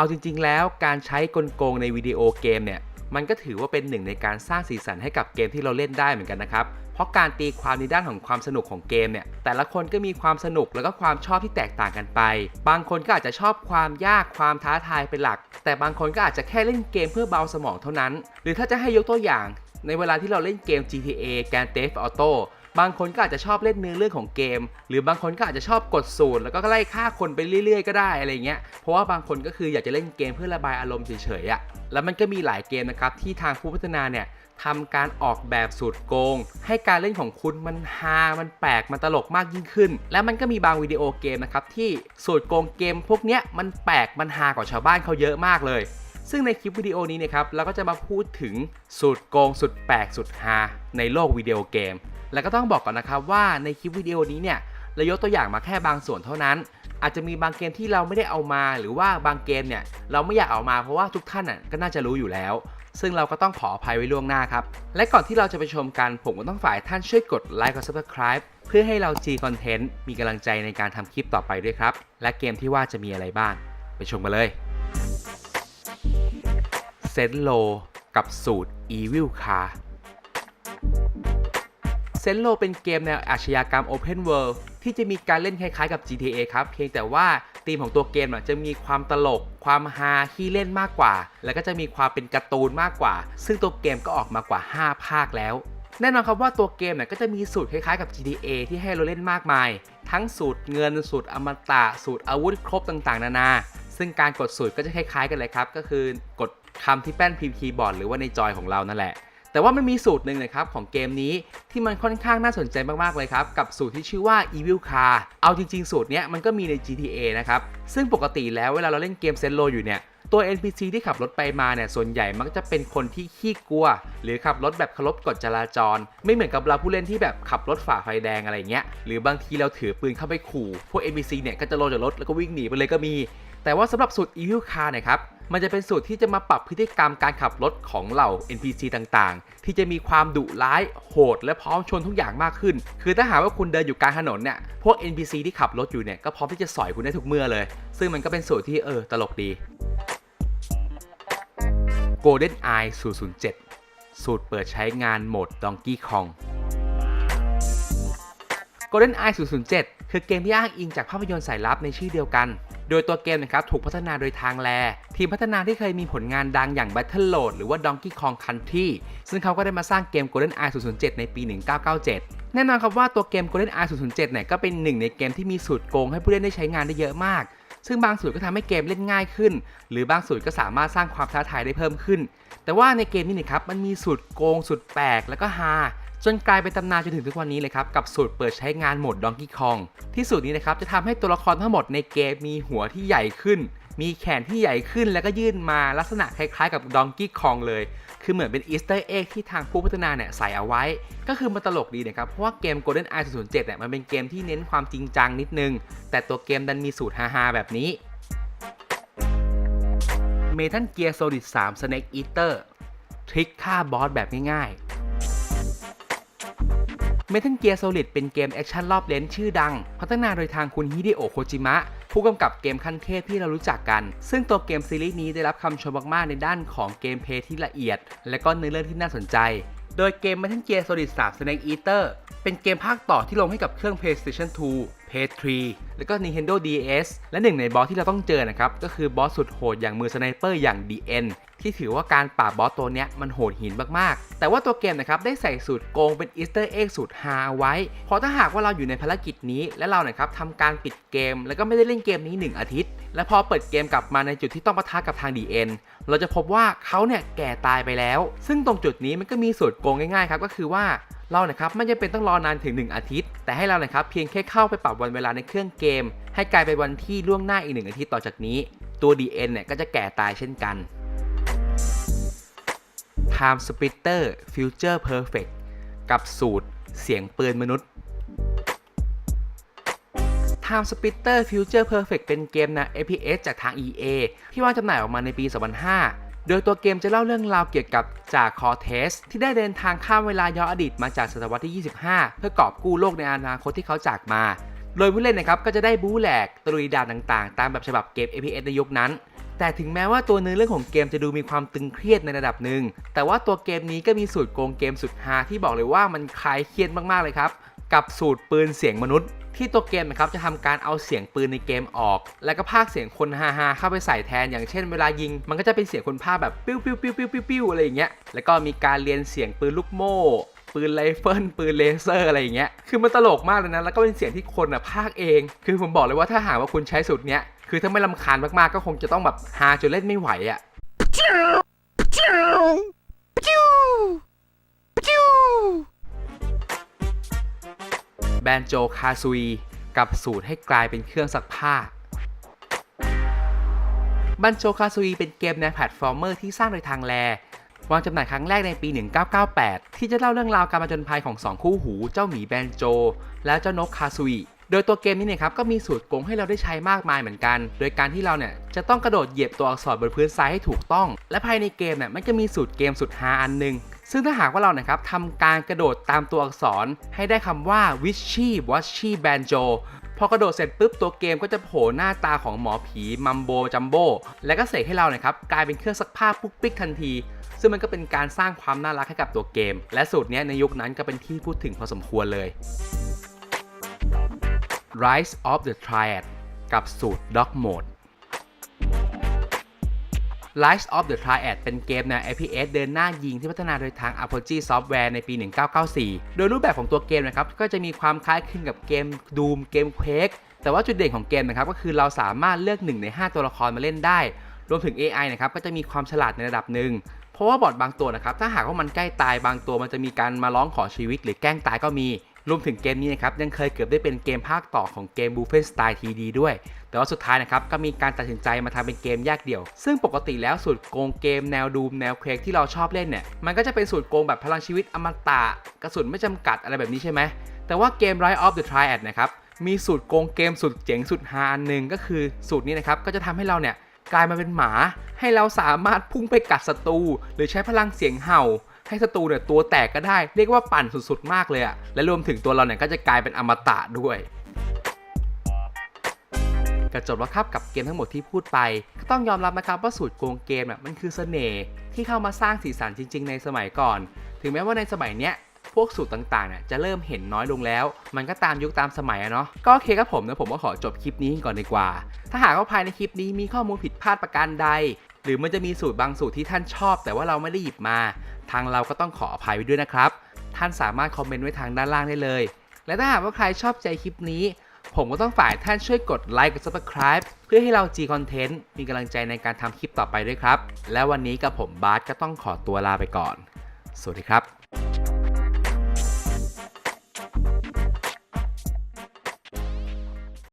เอาจริง ๆ แล้วการใช้กลโกงในวิดีโอเกมเนี่ยมันก็ถือว่าเป็นหนึ่งในการสร้างสีสันให้กับเกมที่เราเล่นได้เหมือนกันนะครับ เพราะการตีความในด้านของความสนุกของเกมเนี่ย แต่ละคนก็มีความสนุกแล้วก็ความชอบที่แตกต่างกันไป บางคนก็อาจจะชอบความยากความท้าทายเป็นหลัก แต่บางคนก็อาจจะแค่เล่นเกมเพื่อเบาสมองเท่านั้น หรือถ้าจะให้ยกตัวอย่าง ในเวลาที่เราเล่นเกม GTA Grand Theft Auto บางคนก็อาจจะชอบเล่นเนื้อเรื่องของเกม หรือบางคนก็อาจจะชอบกดสูตรแล้วก็ไล่ฆ่าคนไปเรื่อยๆก็ได้อะไรเงี้ย เพราะว่าบางคนก็คืออยากจะเล่นเกมเพื่อระบายอารมณ์เฉยๆอะแล้วมันก็มีหลายเกมนะครับที่ทางผู้พัฒนาเนี่ยทำการออกแบบสูตรโกง ให้การเล่นของคุณมันฮา มันแปลก มันตลกมากยิ่งขึ้น และมันก็มีบางวิดีโอเกมนะครับที่สูตรโกงเกมพวกเนี้ยมันแปลก มันฮากว่าชาวบ้านเขาเยอะมากเลย ซึ่งในคลิปวิดีโอนี้นะครับเราก็จะมาพูดถึงสูตรโกงสุดแปลกสุดฮาในโลกวิดีโอเกม แล้วก็ต้องบอกก่อนนะครับว่าในคลิปวิดีโอนี้เนี่ยเรายกตัวอย่างมาแค่บางส่วนเท่านั้น อาจจะมีบางเกมที่เราไม่ได้เอามา หรือว่าบางเกมเนี่ยเราไม่อยากเอามาเพราะว่าทุกท่านน่ะก็น่าจะรู้อยู่แล้ว ซึ่งเราก็ต้องขออภัยไว้ล่วงหน้าครับ และก่อนที่เราจะไปชมกันผมก็ต้องฝ่ายท่านช่วยกดไลค์กด subscribe เพื่อให้เรา G Content มีกำลังใจในการทำคลิปต่อไปด้วยครับ และเกมที่ว่าจะมีอะไรบ้าง ไปชมกันเลยเซนโลกับสูตร Evil Car เซนโลเป็นเกมแนวอาชญากรรม Open World ที่จะมีการเล่นคล้ายๆกับ GTA ครับ เพียงแต่ว่าธีมของตัวเกมจะมีความตลก ความฮาขี้เล่นมากกว่า แล้วก็จะมีความเป็นการ์ตูนมากกว่า ซึ่งตัวเกมก็ออกมากว่า 5 ภาคแล้วแน่นอนครับว่าตัวเกมเนี่ยก็จะมีสูตรคล้ายๆกับ GTA ที่ให้เราเล่นมากมาย ทั้งสูตรเงินสูตรอมตะสูตรอาวุธครบต่างๆ นานา ซึ่งการกดสูตรก็จะคล้ายๆกันเลยครับ ก็คือกดคำที่แป้นพิมพ์คีย์บอร์ดหรือว่าในจอยของเรานั่นแหละ แต่ว่ามันมีสูตรหนึ่งนะครับของเกมนี้ที่มันค่อนข้างน่าสนใจมากๆเลยครับ กับสูตรที่ชื่อว่า Evil Car เอาจริง ๆ สูตรเนี้ยมันก็มีใน GTA นะครับ ซึ่งปกติแล้วเวลาเราเล่นเกมเซนโลอยู่เนี่ยตัว NPC ที่ขับรถไปมาเนี่ยส่วนใหญ่มักจะเป็นคนที่ขี้กลัว หรือขับรถแบบเคารพกฎจราจร ไม่เหมือนกับเราผู้เล่นที่แบบขับรถฝ่าไฟแดงอะไรเงี้ยหรือบางทีเราถือปืนเข้าไปขู่ พวก NPC เนี่ยก็จะลงจากรถแล้วก็วิ่งหนีไปเลยก็มี แต่ว่าสำหรับสูตร Evil Car นี่ยครับ มันจะเป็นสูตรที่จะมาปรับพฤติกรรมการขับรถของเหล่า NPC ต่างๆ ที่จะมีความดุร้ายโหด และพร้อมชนทุกอย่างมากขึ้น คือถ้าหากว่าคุณเดินอยู่กลางถนนเนี่ย พวก NPC ที่ขับรถอยู่เนี่ย ก็พร้อมที่จะสอยคุณได้ทุกเมื่อเลย ซึ่งมันก็เป็นสูตรที่เออตลกดี Golden Eye 007 สูตรเปิดใช้งานโหมด Donkey Kong Golden Eye 007 คือเกมที่อ้างอิงจากภาพยนตร์สายลับในชื่อเดียวกัน โดยตัวเกมนะครับถูกพัฒนาโดยทางแล ทีมพัฒนาที่เคยมีผลงานดังอย่าง Battlelord หรือว่า Donkey Kong Country ซึ่งเขาก็ได้มาสร้างเกม Golden Eye 007 ในปี 1997 แน่นอนครับว่าตัวเกม Golden Eye 007 เนี่ยก็เป็นหนึ่งในเกมที่มีสูตรโกงให้ผู้เล่นได้ใช้งานได้เยอะมาก ซึ่งบางสูตรก็ทำให้เกมเล่นง่ายขึ้น หรือบางสูตรก็สามารถสร้างความท้าทายได้เพิ่มขึ้น แต่ว่าในเกมนี้นะครับมันมีสูตรโกงสูตรแปลกแล้วก็ฮา จนกลายเป็นตำนานจนถึงทุกวันนี้เลยครับ กับสูตรเปิดใช้งานโหมด Donkey Kong ที่สูตรนี้นะครับจะทำให้ตัวละครทั้งหมดในเกมมีหัวที่ใหญ่ขึ้น มีแขนที่ใหญ่ขึ้นแล้วก็ยื่นมาลักษณะคล้ายๆกับ Donkey Kong เลย คือเหมือนเป็นอีสเตอร์เอ็กที่ทางผู้พัฒนาเนี่ยใส่เอาไว้ ก็คือมันตลกดีนะครับ เพราะว่าเกม Golden Eye 007เนี่ยมันเป็นเกมที่เน้นความจริงจังนิดนึง แต่ตัวเกมดันมีสูตรฮาๆแบบนี้ Metal Gear Solid 3 Snake Eater ทริคฆ่าบอสแบบง่ายๆ Metal Gear Solid เป็นเกมแอคชั่นรอบเลนชื่อดัง พัฒนาโดยทางคุณฮิเดโอะโคจิมะ ผู้กำกับเกมขั้นเทพที่เรารู้จักกัน ซึ่งตัวเกมซีรีส์นี้ได้รับคำชมมากๆในด้านของเกมเพลย์ที่ละเอียด และก็เนื้อเรื่องที่น่าสนใจ โดยเกม Metal Gear Solid 3 Snake Eater เป็นเกมภาคต่อที่ลงให้กับเครื่อง PlayStation 2 PS3 แล้วก็ Nintendo DS และหนึ่งในบอสที่เราต้องเจอนะครับ ก็คือบอสสุดโหดอย่างมือสไนเปอร์อย่าง DN ที่ถือว่าการปราบบอสตัวเนี้ยมันโหดหินมากๆ แต่ว่าตัวเกมนะครับได้ใส่สูตรโกงเป็นอีสเตอร์เอ็กสูตรฮาไว้ เพราะถ้าหากว่าเราอยู่ในภารกิจนี้ และเราเนะครับทำการปิดเกม แล้วก็ไม่ได้เล่นเกมนี้ 1 อาทิตย์ และพอเปิดเกมกลับมาในจุดที่ต้องปะทะกับทาง DN เราจะพบว่าเขาเนี่ยแก่ตายไปแล้ว ซึ่งตรงจุดนี้มันก็มีสูตรโกงง่ายๆครับก็คือว่าเรานะครับไม่จำเป็นต้องรอนานถึง 1 อาทิตย์ แต่ให้เรานะครับเพียงแค่เข้าไปปรับวันเวลาในเครื่องเกม ให้กลายเป็นวันที่ล่วงหน้าอีก 1 อาทิตย์ต่อจากนี้ ตัว DN เนี่ยก็จะแก่ตายเช่นกัน Time Splitter Future Perfect กับสูตรเสียงปืนมนุษย์ Time Splitter Future Perfect เป็นเกมนว FPS จากทาง EA ที่วางจำหน่ายออกมาในปี 2005 โดยตัวเกมจะเล่าเรื่องราวเกี่ยวกับจ่าคอเทส ที่ได้เดินทางข้ามเวลาย้อนอดีตมาจากศตวรรษที่ 25 เพื่อกอบกู้โลกในอนาคตที่เขาจากมา โดยผู้เล่นนะครับก็จะได้บู๊แหลกตรุยดานต่างๆ ตามแบบฉบับเกม FPS ในยุคนั้น แต่ถึงแม้ว่าตัวเนื้อเรื่องของเกมจะดูมีความตึงเครียดในระดับหนึ่ง แต่ว่าตัวเกมนี้ก็มีสูตรโกงเกมสุดฮาที่บอกเลยว่ามันคลายเครียดมากๆเลยครับ กับสูตรปืนเสียงมนุษย์ ที่ตัวเกมนะครับจะทำการเอาเสียงปืนในเกมออก แล้วก็พากเสียงคนฮาๆเข้าไปใส่แทน อย่างเช่นเวลายิง มันก็จะเป็นเสียงคนพาแบบปิ้วปิ้วปิ้วปิ้วปิ้วปิ้วอะไรอย่างเงี้ย แล้วก็มีการเรียนเสียงปืนลูกโม่ปืนไรเฟิลปืนเลเซอร์อะไรอย่างเงี้ย คือมันตลกมากเลยนะ แล้วก็เป็นเสียงที่คนอะพากเอง คือผมบอกเลยว่าถ้าหากว่าคุณใช้สูตรเนี้ย คือถ้าไม่ลำคาญมากๆ ก็คงจะต้องแบบฮาจนเล่นไม่ไหวอะแบนโจคาซุยกับสูตรให้กลายเป็นเครื่องซักผ้าบันโจคาซุยเป็นเกมแนวแพลตฟอร์มเมอร์ที่สร้างโดยทางแล วางจำหน่ายครั้งแรกในปี 1998 ที่จะเล่าเรื่องราวการมาจนภัยของสองคู่หู เจ้าหมีแบนโจ และเจ้านกคาซุย โดยตัวเกมนี้เนี่ยครับก็มีสูตรโกงให้เราได้ใช้มากมายเหมือนกัน โดยการที่เราเนี่ยจะต้องกระโดดเหยียบตัวอักษรบนพื้นทรายให้ถูกต้อง และภายในเกมเนี่ยมันก็มีสูตรเกมสุดฮาอันหนึงซึ่งถ้าหากว่าเรานะครับทำการกระโดดตามตัวอักษร ให้ได้คำว่า wishy washy banjo พอกระโดดเสร็จปุ๊บตัวเกมก็จะโผล่หน้าตาของหมอผีมัมโบจัมโบและก็เสกให้เราเนี่ยครับกลายเป็นเครื่องซักผ้าปุ๊กปิ๊กทันที ซึ่งมันก็เป็นการสร้างความน่ารักให้กับตัวเกม และสูตรนี้ในยุคนั้นก็เป็นที่พูดถึงพอสมควรเลย Rise of the Triad กับสูตร Dog Mode Rise of the Triad เป็นเกมแนว FPS เดินหน้ายิงที่พัฒนาโดยทาง Apogee Software ในปี 1994 โดยรูปแบบของตัวเกมนะครับ ก็จะมีความคล้ายคลึงกับเกม Doom เกม Quake แต่ว่าจุดเด่นของเกมนะครับ ก็คือเราสามารถเลือก 1 ใน 5 ตัวละครมาเล่นได้ รวมถึง AI นะครับ ก็จะมีความฉลาดในระดับหนึ่ง เพราะว่าบอทบางตัวนะครับ ถ้าหากว่ามันใกล้ตายบางตัวมันจะมีการมาร้องขอชีวิต หรือแกล้งตายก็มี รวมถึงเกมนี้นะครับยังเคยเกือบได้เป็นเกมภาคต่อของเกม b u f f e n s t y l e TD ด้วย แต่ว่าสุดท้ายนะครับก็มีการตัดสินใจมาทำเป็นเกมแยกเดี่ยว ซึ่งปกติแล้วสูตรโกงเกมแนวดูมแนวเควกที่เราชอบเล่นเนี่ยมันก็จะเป็นสูตรโกงแบบพลังชีวิตอมตะกระสุนไม่จำกัดอะไรแบบนี้ใช่ไหมแต่ว่าเกม Rise of the Triad นะครับมีสูตรโกงเกมสุดเจ๋งสุดฮาอันหนึ่งก็คือสูตรนี้นะครับก็จะทำให้เราเนี่ยกลายมาเป็นหมา ให้เราสามารถพุ่งไปกัดศัตรูหรือใช้พลังเสียงเห่า ให้ศัตรูเนี่ยตัวแตกก็ได้ เรียกว่าปั่นสุดๆมากเลยอะและรวมถึงตัวเราเนี่ยก็จะกลายเป็นอมตะด้วยก็จบแล้วครับกับเกมทั้งหมดที่พูดไป ก็ต้องยอมรับนะครับว่าสูตรโกงเกมน่ะมันคือเสน่ห์ที่เข้ามาสร้างสีสันจริง ๆ ในสมัยก่อน ถึงแม้ว่าในสมัยเนี้ยพวกสูตรต่างๆเนี่ยจะเริ่มเห็นน้อยลงแล้ว มันก็ตามยุคตามสมัยอะเนาะก็โอเคครับผมนะผมก็ขอจบคลิปนี้ก่อนดีกว่า ถ้าหากว่าภายในคลิปนี้มีข้อมูลผิดพลาดประการใด หรือมันจะมีสูตรบางสูตรที่ท่านชอบ แต่ว่าเราไม่ได้หยิบมา ทางเราก็ต้องขออภัยไว้ด้วยนะครับ ท่านสามารถคอมเมนต์ไว้ทางด้านล่างได้เลย และถ้าหากว่าใครชอบใจคลิปนี้ ผมก็ต้องฝากท่านช่วยกดไลค์กด subscribe เพื่อให้เรา G Content มีกำลังใจในการทำคลิปต่อไปด้วยครับ และวันนี้กับผมบาสก็ต้องขอตัวลาไปก่อน สวัสดีครับ